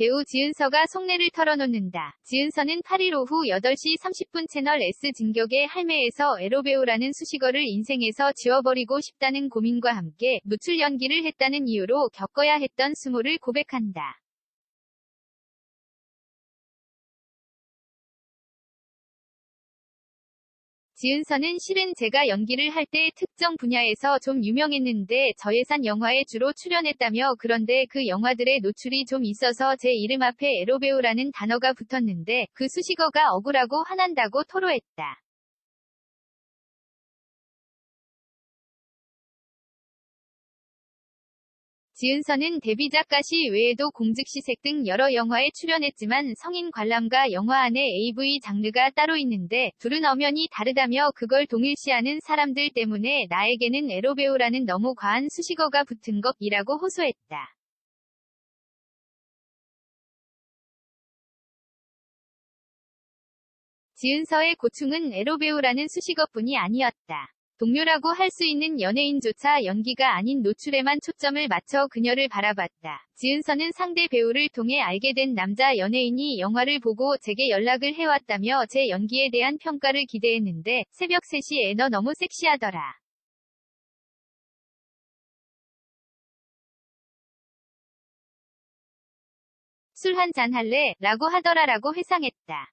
배우 지은서가 속내를 털어놓는다. 지은서는 8일 오후 8시 30분 채널 S 진격의 할매에서 에로배우라는 수식어를 인생에서 지워버리고 싶다는 고민과 함께 노출 연기를 했다는 이유로 겪어야 했던 수모를 고백한다. 지은서는 실은 제가 연기를 할 때 특정 분야에서 좀 유명했는데 저예산 영화에 주로 출연했다며 그런데 그 영화들의 노출이 좀 있어서 제 이름 앞에 에로배우라는 단어가 붙었는데 그 수식어가 억울하고 화난다고 토로했다. 지은서는 데뷔작 가시 외에도 공즉시색 등 여러 영화에 출연했지만 성인 관람가 영화 안에 AV 장르가 따로 있는데 둘은 엄연히 다르다며 그걸 동일시하는 사람들 때문에 나에게는 에로배우라는 너무 과한 수식어가 붙은 것이라고 호소했다. 지은서의 고충은 에로배우라는 수식어뿐이 아니었다. 동료라고 할 수 있는 연예인조차 연기가 아닌 노출에만 초점을 맞춰 그녀를 바라봤다. 지은서는 상대 배우를 통해 알게 된 남자 연예인이 영화를 보고 제게 연락을 해왔다며 제 연기에 대한 평가를 기대했는데 새벽 3시에 너 너무 섹시하더라. 술 한 잔 할래? 라고 하더라라고 회상했다.